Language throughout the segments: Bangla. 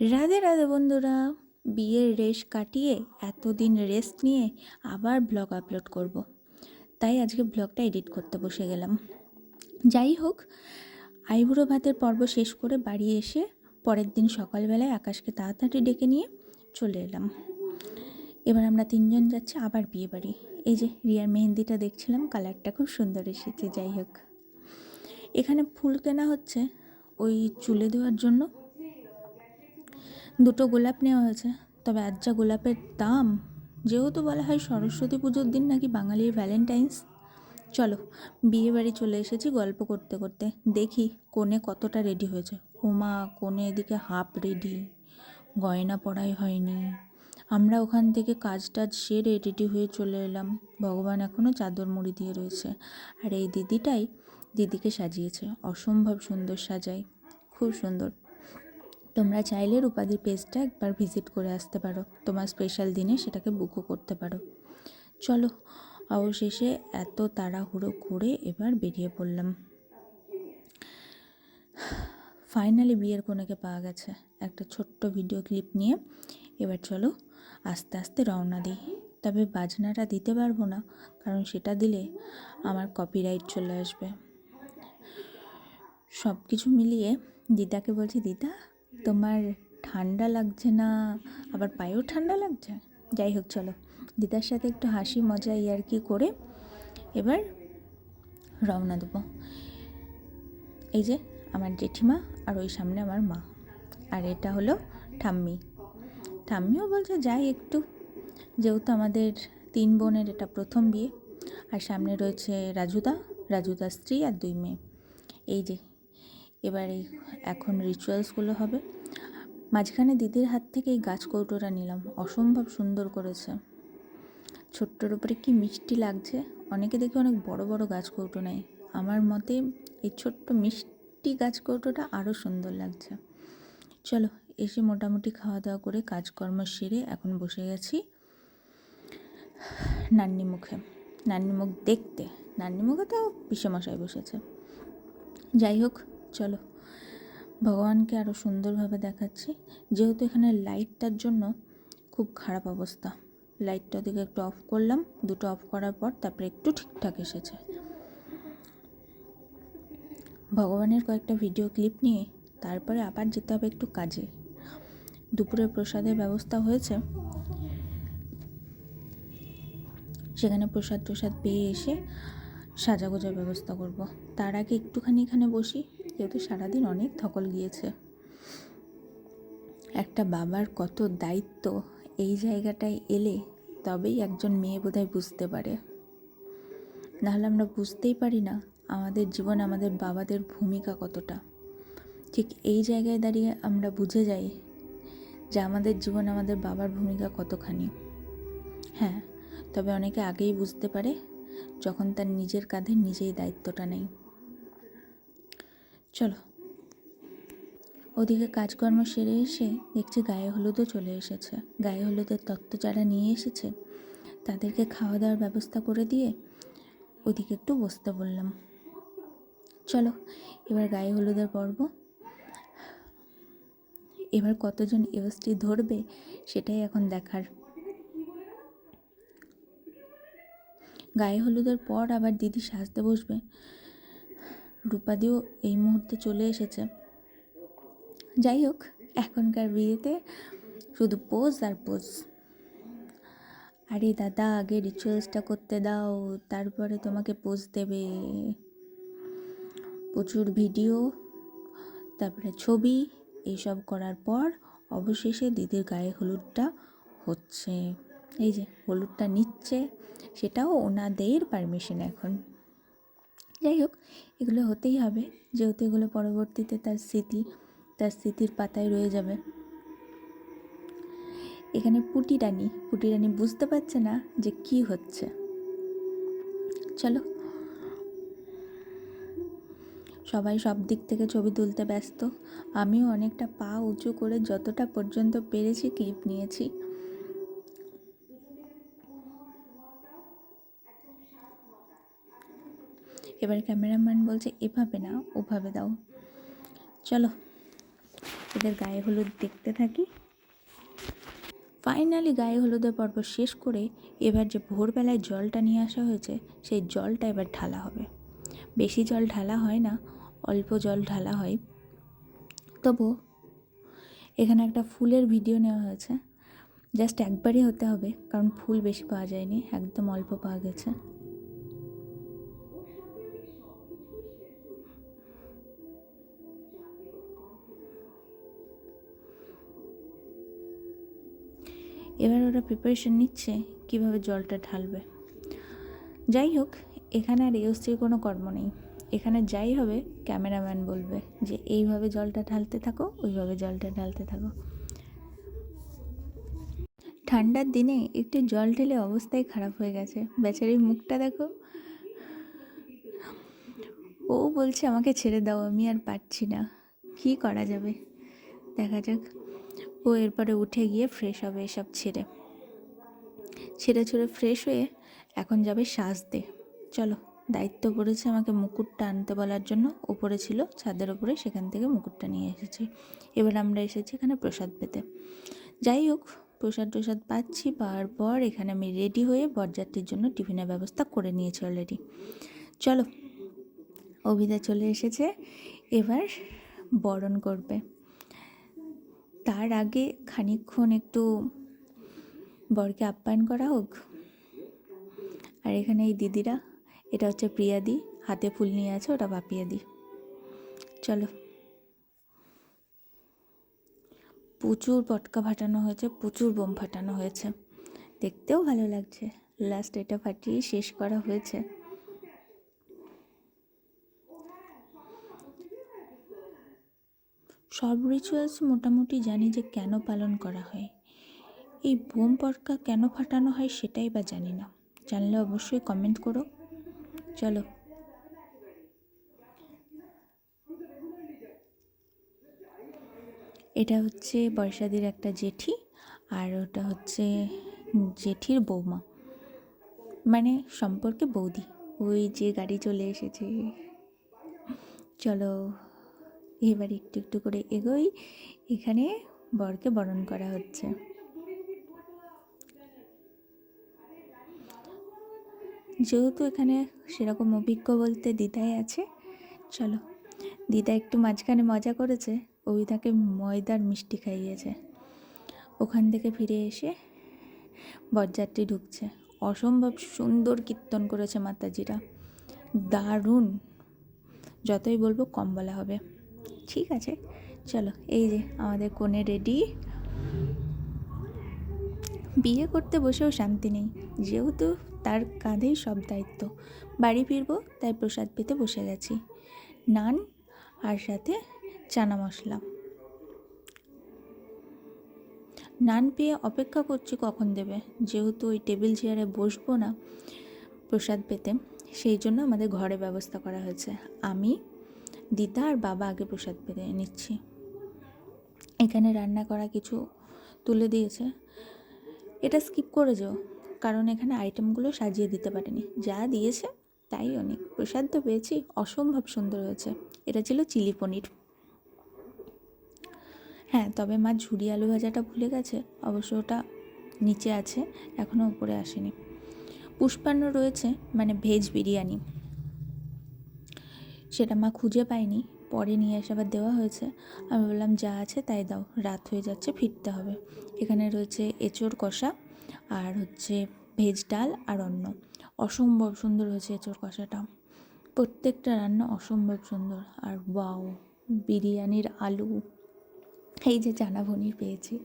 রাধে রাধে বন্ধুরা, বিয়ের রেশ কাটিয়ে এতদিন রেস্ট নিয়ে আবার ব্লগ আপলোড করব। তাই আজকে ব্লগটা এডিট করতে বসে গেলাম। যাই হোক, আইবুড়ো ভাতের পর্ব শেষ করে বাড়ি এসে পরের দিন সকালবেলায় আকাশকে তাড়াতাড়ি ডেকে নিয়ে চলে এলাম। এবার আমরা তিনজন যাচ্ছি আবার বিয়ে বাড়ি। এই যে রিয়ার মেহেন্দিটা দেখছিলাম কালারটা খুব সুন্দর এসেছে, যাই হোক। এখানে ফুল কেনা হচ্ছে ওই চুলে দেওয়ার জন্য। দুটো গোলাপ নেওয়া হয়েছে। তবে আজ যা গোলাপের দাম, যেহেতু বলা হয় সরস্বতী পুজোর দিন নাকি বাঙালির ভ্যালেন্টাইন্স, চলো বিয়ে বাড়ি চলে এসেছি গল্প করতে করতে। দেখি কোণে কতটা রেডি হয়েছে। ওমা কোণে এদিকে হাফ রেডি গয়না পড়াই হয়নি। আমরা ওখান থেকে কাজ টাজ সেরে রেডি হয়ে চলে এলাম। ভগবান এখনও চাদর মুড়ি দিয়ে রয়েছে। আর এই দিদিটাই দিদিকে সাজিয়েছে। অসম্ভব সুন্দর সাজায়। খুব সুন্দর। তোমরা চাইলে রূপাদির পেজটা একবার ভিজিট করে আসতে পারো। তোমার স্পেশাল দিনে সেটাকে বুকও করতে পারো। চলো, অবশেষে এত তাড়াহুড়ো করে এবার বেরিয়ে পড়লাম। ফাইনালি বিয়ের কোনেকে পাওয়া গেছে। একটা ছোট্ট ভিডিও ক্লিপ নিয়ে এবার চলো আস্তে আস্তে রওনা দিই। তবে বাজনাটা দিতে পারব না, কারণ সেটা দিলে আমার কপিরাইট চলে আসবে। সব কিছু মিলিয়ে দিদাকে বলছি, দিদা তোমার ঠান্ডা লাগছে না? আবার পায়েও ঠান্ডা লাগছে? যাই হোক, চলো। দিদার সাথে একটু হাসি মজা ইয়ার কি করে এবার রওনা দেবো। এই যে আমার জেঠিমা আর ওই সামনে আমার মা। আর এটা হলো ঠাম্মি। ঠাম্মিও বলছে, যাই একটু। যেহেতু আমাদের তিন বোনের এটা প্রথম বিয়ে, আর সামনে রয়েছে রাজুদা। রাজুদার স্ত্রী আর দুই মেয়ে। এই যে এবার এই এখন রিচুয়ালসগুলো হবে। মাঝখানে দিদির হাত থেকে এই গাছ কৌটোটা নিলাম, অসম্ভব সুন্দর করেছে। ছোট্টর উপরে কি মিষ্টি লাগছে? অনেকে দেখি অনেক বড় বড় গাছ কৌটো নেয়। আমার মতে এই ছোট্ট মিষ্টি গাছ কৌটোটা আরও সুন্দর লাগছে। চলো, এসে মোটামুটি খাওয়া দাওয়া করে কাজকর্ম সেরে এখন বসে গেছি নান্নি মুখে। নান্নি মুখ দেখতে, নান্নি মুখে তো পিসেমশাই বসেছে। যাই হোক চলো। ভগবানকে আরও সুন্দরভাবে দেখাচ্ছি। যেহেতু এখানে লাইটটার জন্য খুব খারাপ অবস্থা। লাইটটা ওদিকে একটু অফ করলাম, দুটো অফ করার পর তারপরে একটু ঠিকঠাক এসেছে। ভগবানের কয়েকটা ভিডিও ক্লিপ নিয়ে তারপরে আবার যেতে হবে একটু কাজে। দুপুরে প্রসাদের ব্যবস্থা হয়েছে। সেখানে প্রসাদ প্রসাদ পেয়ে এসে সাজাগোজার ব্যবস্থা করব। তার আগে একটুখানি এখানে বসি। যেহেতু সারাদিন অনেক ধকল গিয়েছে। একটা বাবার কত দায়িত্ব এই জায়গাটায় এলে তবেই একজন মেয়ে বোধহয় বুঝতে পারে। নাহলে আমরা বুঝতেই পারি না আমাদের জীবন, আমাদের বাবাদের ভূমিকা কতটা। ঠিক এই জায়গায় দাঁড়িয়ে আমরা বুঝে যাই যে আমাদের জীবন, আমাদের বাবার ভূমিকা কতখানি। হ্যাঁ তবে অনেকে আগেই বুঝতে পারে যখন তার নিজের কাঁধে নিজেই দায়িত্বটা নেই চলো। ওদিকে কাজকর্ম সেরে এসে দেখছি গায়ে হলুদও চলে এসেছে। গায়ে হলুদের তত্ত্ব যারা নিয়ে এসেছে, তাদেরকে খাওয়া দাওয়ার ব্যবস্থা করে দিয়ে ওদিকে একটু বসতে বললাম। চলো, এবার গায়ে হলুদের পর্ব। এবার কতজন ইউএসটি ধরবে সেটাই এখন দেখার। গায়ে হলুদের পর আবার দিদি সাজতে বসবে। রূপাদিও এই মুহূর্তে চলে এসেছে। যাই হোক, এখনকার বিয়েতে শুধু পোজ আর পোজ আরে দাদা, আগে রিচুয়ালসটা করতে দাও, তারপরে তোমাকে পোজ দেবে। প্রচুর ভিডিও তারপরে ছবি এইসব করার পর অবশেষে দিদির গায়ে হলুদটা হচ্ছে। এই যে, হলুদটা নিচ্ছে, সেটাও ওনাদের পারমিশন এখন। যাই হোক, এগুলো হতেই হবে। যেহেতু এগুলো পরবর্তীতে তার স্মৃতি, তার স্মৃতির পাতায় রয়ে যাবে। এখানে পুটি রানী পুটি রানী বুঝতে পারছে না যে কি হচ্ছে। চলো। সবাই সব দিক থেকে ছবি তুলতে ব্যস্ত। আমিও অনেকটা পা উঁচু করে যতটা পর্যন্ত পেরেছি ক্লিপ নিয়েছি। এবার ক্যামেরাম্যান বলছে, এভাবে না, ওভাবে দাও। চলো, এদের গায়ে হলুদ দেখতে থাকি। ফাইনালি গায়ে হলুদের পর্ব শেষ করে এবার যে ভোরবেলায় জলটা নিয়ে আসা হয়েছে, সেই জলটা এবার ঢালা হবে। বেশি জল ঢালা হয় না, অল্প জল ঢালা হয়। তবু এখানে একটা ফুলের ভিডিও নেওয়া হয়েছে। জাস্ট একবারই হতে হবে, কারণ ফুল বেশি পাওয়া যায়নি, একদম অল্প পাওয়া গেছে। এবার ওরা প্রিপারেশন নিচ্ছে কীভাবে জলটা ঢালবে। যাই হোক, এখানে আর এওসির কোনো কর্ম নেই। এখানে যাই হবে ক্যামেরাম্যান বলবে যে, এইভাবে জলটা ঢালতে থাকো, ওইভাবে জলটা ঢালতে থাকো। ঠান্ডার দিনে একটু জল ঢেলে অবস্থাই খারাপ হয়ে গেছে। বেচারির মুখটা দেখো। ও বলছে, আমাকে ছেড়ে দাও, আমি আর পারছি না। কী করা যাবে? দেখা যাক। ও এরপরে উঠে গিয়ে ফ্রেশ হবে এসব ছেড়ে। ছেড়ে ছুড়ে ফ্রেশ হয়ে এখন যাবে সাজতে। চলো, দায়িত্ব পড়েছে আমাকে মুকুটটা আনতে বলার জন্য। ওপরে ছিল, ছাদের ওপরে সেখান থেকে মুকুটটা নিয়ে এসেছি। এবার আমরা এসেছি এখানে প্রসাদ পেতে। যাই হোক, প্রসাদ টসাদ পাচ্ছি, পাওয়ার পর এখানে আমি রেডি হয়ে বরযাত্রীর জন্য টিফিনের ব্যবস্থা করে নিয়েছি অলরেডি চলো, অভিদা চলে এসেছে। এবার বরণ করবে। তার আগে খানিকক্ষণ একটু বরকে আপ্যায়ন করা হোক। আর এখানে এই দিদিরা, এটা হচ্ছে প্রিয়াদি, হাতে ফুল নিয়ে আছে, ওটা বাপিয়াদি। চলো। প্রচুর পটকা ফাটানো হয়েছে, প্রচুর বোম ফাটানো হয়েছে। দেখতেও ভালো লাগছে। লাস্ট এটা ফাটিয়ে শেষ করা হয়েছে। সব রিচুয়ালস মোটামুটি জানি যে কেন পালন করা হয়। এই বোম পটকা কেন ফাটানো হয় সেটাই বা জানি না। জানলে অবশ্যই কমেন্ট করো। চলো। এটা হচ্ছে বর্ষাদির একটা জেঠি আর ওটা হচ্ছে জেঠির বৌমা। মানে সম্পর্কে বৌদি। ওই যে গাড়ি চলে এসেছে। চলো। এবার একটু একটু করে এগোই। এখানে বরকে বরণ করা হচ্ছে। যেহেতু এখানে সেরকম অভিজ্ঞ বলতে দিদাই আছে, চলো। দিদা একটু মাঝখানে মজা করেছে ওই তাকে ময়দার মিষ্টি খাইয়েছে। ওখান থেকে ফিরে এসে বরযাত্রী ঢুকছে। অসম্ভব সুন্দর কীর্তন করেছে মাতাজিরা। দারুণ। যতই বলব কম বলা হবে। ঠিক আছে। চলো, এই যে আমাদের কোণে রেডি। বিয়ে করতে বসেও শান্তি নেই, যেহেতু তার কাঁধেই সব দায়িত্ব। বাড়ি ফিরবো, তাই প্রসাদ পেতে বসে গেছি। নান আর সাথে চানা মশলা। নান পেয়ে অপেক্ষা করছি কখন দেবে? যেহেতু ওই টেবিল চেয়ারে বসবো না প্রসাদ পেতে, সেই জন্য আমাদের ঘরে ব্যবস্থা করা হয়েছে। আমি দিদা আর বাবা আগে প্রসাদ পেতে নিচ্ছি। এখানে রান্না করা কিছু তুলে দিয়েছে। এটা স্কিপ করে যাও, কারণ এখানে আইটেমগুলো সাজিয়ে দিতে পারেনি। যা দিয়েছে, তাই অনেক। প্রসাদ তো পেয়েছি, অসম্ভব সুন্দর হয়েছে। এটা ছিল চিলি পনির। হ্যাঁ তবে মা ঝুরি আলু ভাজাটা ভুলে গেছে, অবশ্য ওটা নিচে আছে এখনও উপরে আসেনি। পুষ্পান্ন রয়েছে মানে ভেজ বিরিয়ানি। সেটা মা খুঁজে পায়নি। পরে নিয়ে এসে আবার দেওয়া হয়েছে। আমি বললাম, যা আছে তাই দাও, রাত হয়ে যাচ্ছে, ফিরতে হবে। এখানে রয়েছে এঁচোড় কষা আর হচ্ছে ভেজ ডাল আর অন্ন। অসম্ভব সুন্দর হয়েছে এঁচোড় কষাটা। প্রত্যেকটা রান্না অসম্ভব সুন্দর। আর বাও বিরিয়ানির আলু। এই যে চানা পনির পেয়েছি।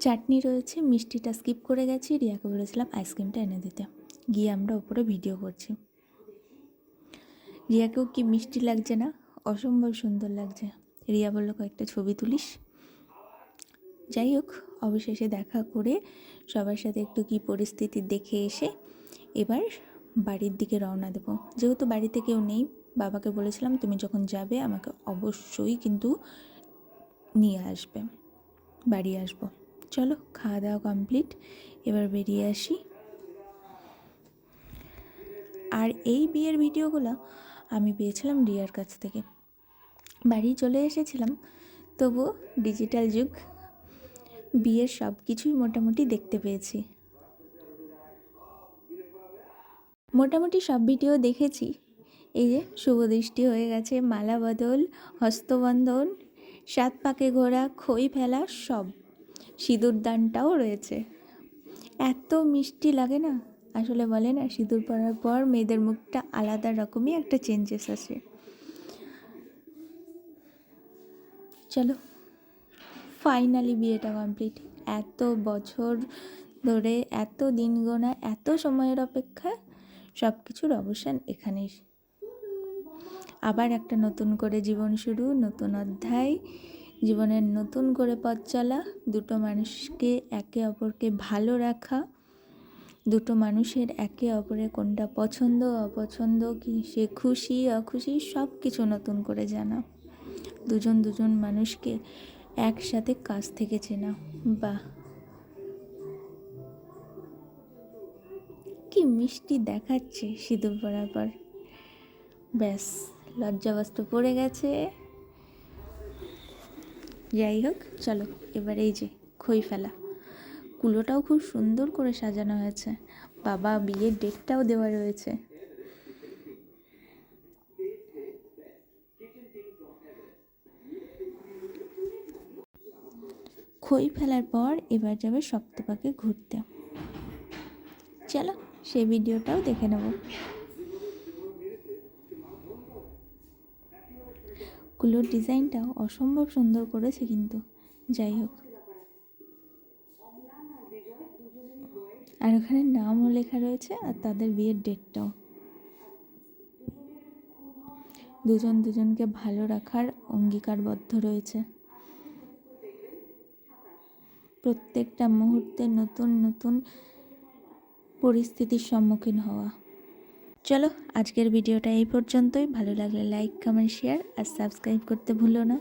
চাটনি রয়েছে, মিষ্টিটা স্কিপ করে গেছি, রিয়াকে বলেছিলাম আইসক্রিমটা এনে দিতে। গিয়ে আমরা ওপরে ভিডিও করছি। রিয়াকেও কি মিষ্টি লাগছে না? অসম্ভব সুন্দর লাগছে। রিয়া বলল, কয়েকটা ছবি তুলিস? যাই হোক, অবশেষে দেখা করে সবার সাথে একটু কি পরিস্থিতি দেখে এসে এবার বাড়ির দিকে রওনা দেবো। যেহেতু বাড়িতে কেউ নেই, বাবাকে বলেছিলাম, তুমি যখন যাবে, আমাকে অবশ্যই কিন্তু নিয়ে আসবে। বাড়ি আসব। চলো, খাওয়া দাওয়া কমপ্লিট, এবার বেরিয়ে আসি। আর এই বিয়ের ভিডিওগুলো আমি পেয়েছিলাম রিয়ার কাছ থেকে। বাড়ি চলে এসেছিলাম তবু ডিজিটাল যুগ। বিয়ের সব কিছুই মোটামুটি দেখতে পেয়েছি। মোটামুটি সব ভিডিও দেখেছি। এই যে শুভদৃষ্টি হয়ে গেছে, মালা বদল হস্তবন্ধন সাত পাকে ঘোরা, খই ফেলা, সব। সিঁদুর দানটাও রয়েছে। এত মিষ্টি লাগে না? আসলে বলে না সিঁদুর পরার পর মেয়েদের মুখটা আলাদা রকমই একটা চেঞ্জেস আসে। চলো ফাইনালি বিয়েটা কমপ্লিট এত বছর ধরে, এত দিন গোনা, এত সময়ের অপেক্ষা সব কিছুর অবসান এখানেই। আবার একটা নতুন করে জীবন শুরু, নতুন অধ্যায়, জীবনের নতুন করে পথ চলা, দুটো মানুষকে একে অপরকে ভালো রাখা দুটো মানুষের একে অপরের কোনটা পছন্দ, অপছন্দ কি, সে খুশি, অখুশি সব কিছু নতুন করে জানা। দুজন দুজন মানুষকে একসাথে কাছ থেকে চেনা। বাহ! কি মিষ্টি দেখাচ্ছে সিঁদুর পর। ব্যাস লজ্জাবস্ত্র পড়ে গেছে। যাই হোক, চলো, এবার এই যে খই ফেলা। কুলোটাও খুব সুন্দর করে সাজানো হয়েছে। বাবা বিয়ের ডেটটাও দেওয়া রয়েছে। খই ফেলার পর এবার যাবে সপ্তপাকে ঘুরতে। চলো, সেই ভিডিওটাও দেখে নেব। কুলোর ডিজাইনটাও অসম্ভব সুন্দর করেছে কিন্তু। যাই হোক আর ওখানে নামও লেখা রয়েছে আর তাদের বিয়ের ডেটটাও। দুজন দুজনকে ভালো রাখার অঙ্গীকারবদ্ধ রয়েছে। প্রত্যেকটা মুহূর্তে নতুন নতুন পরিস্থিতির সম্মুখীন হওয়া। চলো, আজকের ভিডিওটা এই পর্যন্তই। ভালো লাগলে লাইক কমেন্ট শেয়ার আর সাবস্ক্রাইব করতে ভুলো না।